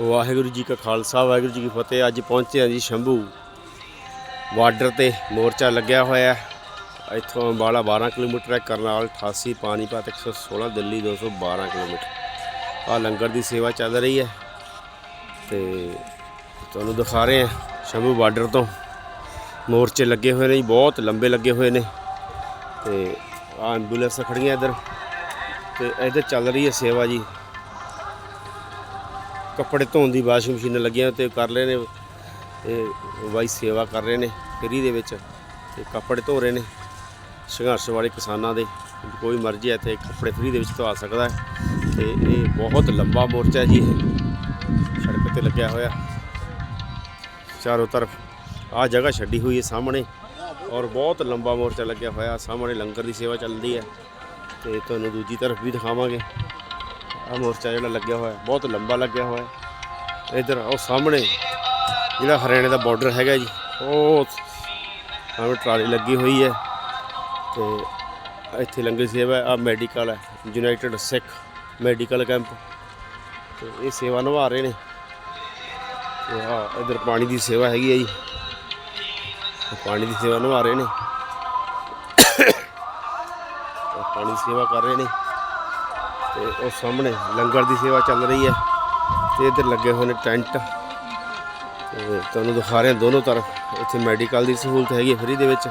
ਵਾਹਿਗੁਰੂ ਜੀ ਕਾ ਖਾਲਸਾ, ਵਾਹਿਗੁਰੂ ਜੀ ਕੀ ਫਤਿਹ। ਅੱਜ ਪਹੁੰਚੇ ਹਾਂ ਜੀ ਸ਼ੰਭੂ ਬਾਰਡਰ ਤੇ, ਮੋਰਚਾ ਲੱਗਿਆ ਹੋਇਆ ਹੈ। ਇੱਥੋਂ ਅੰਬਾਲਾ 12 ਕਿਲੋਮੀਟਰ ਹੈ, ਕਰਨਾਲ 88 ਪਾਣੀਪਤ 116 ਦਿੱਲੀ 212 ਕਿਲੋਮੀਟਰ। ਆ ਲੰਗਰ ਦੀ ਸੇਵਾ ਚੱਲ ਰਹੀ ਹੈ ਤੇ ਤੁਹਾਨੂੰ ਦਿਖਾ ਰਹੇ ਹਾਂ ਸ਼ੰਭੂ ਬਾਰਡਰ ਤੋਂ। ਮੋਰਚੇ ਲੱਗੇ ਹੋਏ ਨੇ ਜੀ, ਬਹੁਤ ਲੰਬੇ ਲੱਗੇ ਹੋਏ ਨੇ ਤੇ ਆ ਐਂਬੂਲੈਂਸ ਖੜੀਆਂ ਇੱਧਰ ਤੇ ਇੱਧਰ ਚੱਲ ਰਹੀ ਹੈ ਸੇਵਾ ਜੀ। ਕੱਪੜੇ ਧੋਣ ਦੀ ਵਾਸ਼ਿੰਗ ਮਸ਼ੀਨ ਲੱਗੀਆਂ ਤੇ ਕਰ ਰਹੇ ਨੇ ਇਹ ਬਾਈ ਸੇਵਾ ਕਰ ਰਹੇ ਨੇ ਫਰੀ ਦੇ ਵਿੱਚ ਤੇ ਕੱਪੜੇ ਧੋ ਰਹੇ ਨੇ। ਸੰਘਰਸ਼ ਵਾਲੇ ਕਿਸਾਨਾਂ ਦੇ, ਕੋਈ ਮਰਜ਼ੀ ਹੈ ਤੇ ਕੱਪੜੇ ਫਰੀ ਦੇ ਵਿੱਚ ਧਵਾ ਸਕਦਾ ਹੈ ਤੇ ਇਹ ਬਹੁਤ ਲੰਬਾ ਮੋਰਚਾ ਹੈ ਜੀ। ਸੜਕ ਤੇ ਲੱਗਿਆ ਹੋਇਆ। ਚਾਰੋਂ ਤਰਫ ਆ ਜਗ੍ਹਾ ਛੱਡੀ ਹੋਈ ਹੈ ਸਾਹਮਣੇ ਔਰ ਬਹੁਤ ਲੰਬਾ ਮੋਰਚਾ ਲੱਗਿਆ ਹੋਇਆ। ਸਾਹਮਣੇ ਲੰਗਰ ਦੀ ਸੇਵਾ ਚੱਲਦੀ ਹੈ ਤੇ ਤੁਹਾਨੂੰ ਦੂਜੀ ਤਰਫ ਵੀ ਦਿਖਾਵਾਂਗੇ। ਆ ਮੋਰਚਾ ਜਿਹੜਾ ਲੱਗਿਆ ਹੋਇਆ, ਬਹੁਤ ਲੰਬਾ ਲੱਗਿਆ ਹੋਇਆ। ਇਧਰ ਉਹ ਸਾਹਮਣੇ, ਜਿਹੜਾ ਹਰਿਆਣੇ ਦਾ ਬਾਰਡਰ ਹੈਗਾ ਜੀ, ਉਹ ਸਾਹਮਣੇ ਟਰਾਲੀ ਲੱਗੀ ਹੋਈ ਹੈ ਤੇ ਇੱਥੇ ਲੰਗਰ ਸੇਵਾ ਆ ਮੈਡੀਕਲ ਹੈ ਯੂਨਾਈਟਿਡ ਸਿੱਖ ਮੈਡੀਕਲ ਕੈਂਪ ਤੇ ਇਹ ਸੇਵਾ ਨਿਭਾ ਰਹੇ ਨੇ। ਤੇ ਆ ਇਧਰ ਪਾਣੀ ਦੀ ਸੇਵਾ ਹੈਗੀ ਹੈ ਜੀ। ਪਾਣੀ ਦੀ ਸੇਵਾ ਨਿਭਾ ਰਹੇ ਨੇ। ਪਾਣੀ ਦੀ ਸੇਵਾ ਕਰ ਰਹੇ ਨੇ। ਤੇ ਉਹ ਸਾਹਮਣੇ ਲੰਗਰ ਦੀ ਸੇਵਾ ਚੱਲ ਰਹੀ ਹੈ ਤੇ ਇੱਧਰ ਲੱਗੇ ਹੋਏ ਨੇ ਟੈਂਟ। ਤੇ ਤੁਹਾਨੂੰ ਦਿਖਾ ਰਹੇ ਹਾਂ ਦੋਨੋਂ ਤਰਫ। ਇੱਥੇ ਮੈਡੀਕਲ ਦੀ ਸਹੂਲਤ ਹੈਗੀ ਫਰੀ ਦੇ ਵਿੱਚ।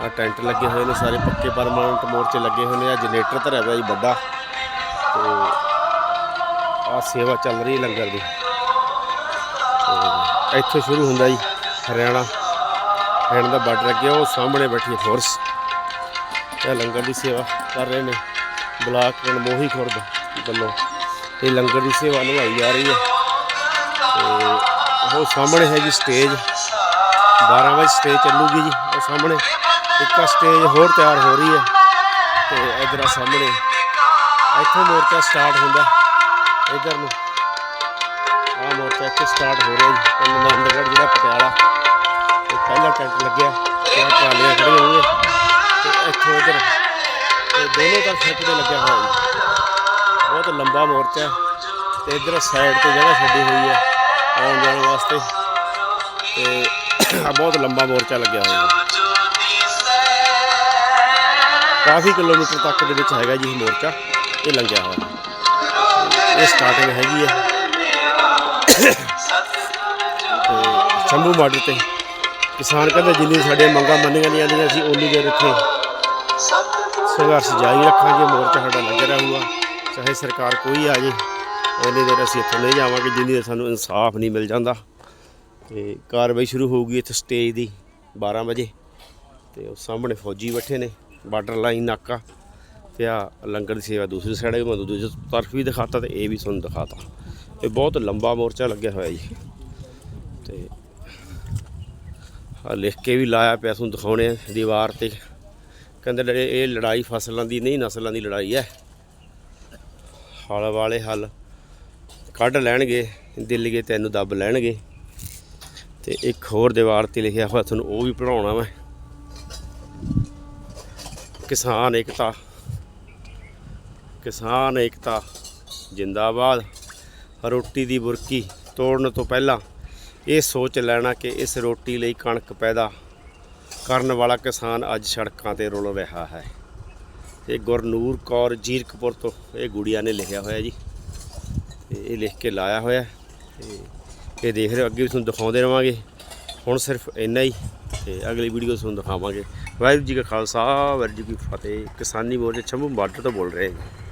ਆ ਟੈਂਟ ਲੱਗੇ ਹੋਏ ਨੇ ਸਾਰੇ ਪੱਕੇ ਪਰਮਾਨੈਂਟ ਮੋਰਚੇ ਲੱਗੇ ਹੋਏ ਨੇ। ਆ ਜਨਰੇਟਰ ਧਰਿਆ ਹੋਇਆ ਜੀ ਵੱਡਾ। ਤੇ ਆ ਸੇਵਾ ਚੱਲ ਰਹੀ ਹੈ ਲੰਗਰ ਦੀ। ਇੱਥੋਂ ਸ਼ੁਰੂ ਹੁੰਦਾ ਜੀ ਹਰਿਆਣਾ। ਹਰਿਆਣਾ ਦਾ ਬਾਰਡਰ ਅੱਗੇ ਉਹ ਸਾਹਮਣੇ ਬੈਠੀ ਹੈ ਫੋਰਸ। ਇਹ ਲੰਗਰ ਦੀ ਸੇਵਾ ਕਰ ਰਹੇ ਨੇ। ਬਲਾਕ ਮਨਮੋਹੀ ਖੁਰਦ ਵੱਲੋਂ ਇਹ ਲੰਗਰ ਦੀ ਸੇਵਾ ਨਿਭਾਈ ਜਾ ਰਹੀ ਹੈ। ਤੇ ਉਹ ਸਾਹਮਣੇ ਹੈਗੀ ਸਟੇਜ। 12 ਵਜੇ ਸਟੇਜ ਚੱਲੂਗੀ ਜੀ, ਉਹ ਸਾਹਮਣੇ। ਇੱਕ ਸਟੇਜ ਹੋਰ ਤਿਆਰ ਹੋ ਰਹੀ ਹੈ ਤੇ ਇਧਰ ਆ ਸਾਹਮਣੇ। ਇੱਥੋਂ ਮੋਰਚਾ ਸਟਾਰਟ ਹੁੰਦਾ ਇਧਰ ਨੂੰ ਆ ਮੋਰਚਾ ਇੱਥੇ ਸਟਾਰਟ ਹੋ ਰਿਹਾ ਜੀ, ਪਿੰਡ ਨੰਦਗੜ੍ਹ ਜ਼ਿਲ੍ਹਾ ਪਟਿਆਲਾ। ਤੇ ਪਹਿਲਾ ਟੈਂਟ ਲੱਗਿਆ ਤੇ ਆਹ ਟਰਾਲੀਆਂ ਖੜੀਆਂ ਹੋਈਆਂ। ਤੇ ਇੱਥੋਂ ਇਧਰ ਦੋਨੋਂ ਤਰਫ ਸੜਕ ਤੇ ਲੱਗਿਆ ਹੋਇਆ ਜੀ। ਬਹੁਤ ਲੰਬਾ ਮੋਰਚਾ ਹੈ ਤੇ ਇਧਰ ਸਾਈਡ ਤੇ ਜਗ੍ਹਾ ਛੱਡੀ ਹੋਈ ਹੈ ਆਉਣ ਜਾਣ ਵਾਸਤੇ। ਤੇ ਆਹ ਬਹੁਤ ਲੰਬਾ ਮੋਰਚਾ ਲੱਗਿਆ ਹੋਇਆ ਹੈ ਕਾਫੀ ਕਿਲੋਮੀਟਰ ਤੱਕ ਦੇ ਵਿੱਚ ਹੈਗਾ ਜੀ ਇਹ ਮੋਰਚਾ। ਇਹ ਲੰਘਿਆ ਹੋਇਆ। ਇਹ ਸਟਾਰਟਿੰਗ ਹੈਗੀ ਹੈ। ਤੇ ਸ਼ੰਭੂ ਬਾਰਡਰ ਤੇ ਕਿਸਾਨ ਕਹਿੰਦੇ ਜਿੰਨੀ ਸਾਡੀਆਂ ਮੰਗਾਂ ਮੰਨੀਆਂ ਨਹੀਂ ਜਾਂਦੀਆਂ ਸੀ ਉਨੀ ਦੇ ਇੱਥੇ ਸੰਘਰਸ਼ ਜਾਰੀ ਰੱਖਾਂਗੇ, ਮੋਰਚਾ ਸਾਡਾ ਲੱਗਿਆ ਰਹੂਗਾ। ਚਾਹੇ ਸਰਕਾਰ ਕੋਈ ਆ ਜੇ ਉਨੀ ਦੇਰ ਅਸੀਂ ਇੱਥੋਂ ਨਹੀਂ ਜਾਵਾਂਗੇ, ਜਿੰਨੀ ਦੇਰ ਸਾਨੂੰ ਇਨਸਾਫ ਨਹੀਂ ਮਿਲ ਜਾਂਦਾ। ਤੇ ਕਾਰਵਾਈ ਸ਼ੁਰੂ ਹੋਊਗੀ ਇੱਥੇ ਸਟੇਜ ਦੀ 12 ਵਜੇ। ਤੇ ਉਹ ਸਾਹਮਣੇ ਫੌਜੀ ਬੈਠੇ ਨੇ, ਬਾਰਡਰ ਲਾਈਨ ਨਾਕਾ। ਤੇ ਆ ਲੰਗਰ ਦੀ ਸੇਵਾ ਦੂਸਰੀ ਸਾਈਡ ਵੀ ਮੈਂ ਦੂਜੀ ਤਰਫ ਵੀ ਦਿਖਾਤਾ ਤੇ ਇਹ ਵੀ ਤੁਹਾਨੂੰ ਦਿਖਾਤਾ। ਇਹ ਬਹੁਤ ਲੰਬਾ ਮੋਰਚਾ ਲੱਗਿਆ ਹੋਇਆ ਜੀ। ਤੇ ਆ ਲਿਖ ਕੇ ਵੀ ਲਾਇਆ ਪਿਆ ਤੁਹਾਨੂੰ ਦਿਖਾਉਣੇ ਆ, ਦੀਵਾਰ ਤੇ। ਕਹਿੰਦੇ ਲੜੇ- ਇਹ ਲੜਾਈ ਫਸਲਾਂ ਦੀ ਨਹੀਂ, ਨਸਲਾਂ ਦੀ ਲੜਾਈ ਹੈ। ਹਲ ਵਾਲੇ ਹਲ ਕੱਢ ਲੈਣਗੇ ਦਿੱਲੀਏ ਤੈਨੂੰ ਦੱਬ ਲੈਣਗੇ। ਤੇ ਇੱਕ ਹੋਰ ਦੀਵਾਰ ਤੇ ਲਿਖਿਆ ਹੋਇਆ, ਤੁਹਾਨੂੰ ਉਹ ਵੀ ਪੜਾਉਣਾ ਮੈਂ। ਕਿਸਾਨ ਏਕਤਾ ਕਿਸਾਨ ਏਕਤਾ, ਜਿੰਦਾਬਾਦ। ਰੋਟੀ ਦੀ ਬੁਰਕੀ ਤੋੜਨ ਤੋਂ ਪਹਿਲਾਂ ਇਹ ਸੋਚ ਲੈਣਾ ਕਿ ਇਸ ਰੋਟੀ ਲਈ ਕਣਕ ਪੈਦਾ ਕਰਨ ਵਾਲਾ ਕਿਸਾਨ ਅੱਜ ਸੜਕਾਂ ਤੇ ਰੁਲ ਰਿਹਾ ਹੈ। ਇਹ ਗੁਰਨੂਰ ਕੌਰ ਜੀਰਕਪੁਰ ਤੋਂ ਇਹ ਗੁੜੀਆ ਨੇ ਲਿਖਿਆ ਹੋਇਆ ਜੀ। ਤੇ ਇਹ ਲਿਖ ਕੇ ਲਾਇਆ ਹੋਇਆ। ਤੇ ਇਹ ਦੇਖ ਰਹੇ ਹੋ, ਅੱਗੇ ਵੀ ਤੁਹਾਨੂੰ ਦਿਖਾਉਂਦੇ ਰਵਾਂਗੇ। ਹੁਣ ਸਿਰਫ ਇੰਨਾ ਹੀ ਤੇ ਅਗਲੀ ਵੀਡੀਓ ਤੁਹਾਨੂੰ ਦਿਖਾਵਾਂਗੇ। ਵਾਹਿਗੁਰੂ ਜੀ ਕਾ ਖਾਲਸਾ, ਵਾਹਿਗੁਰੂ ਜੀ ਕੀ ਫਤਿਹ। ਕਿਸਾਨੀ ਮੋਰਚੇ ਛੰਭੂ ਬਾਰਡਰ ਤੋਂ ਬੋਲ ਰਹੇ ਹਾਂ ਜੀ।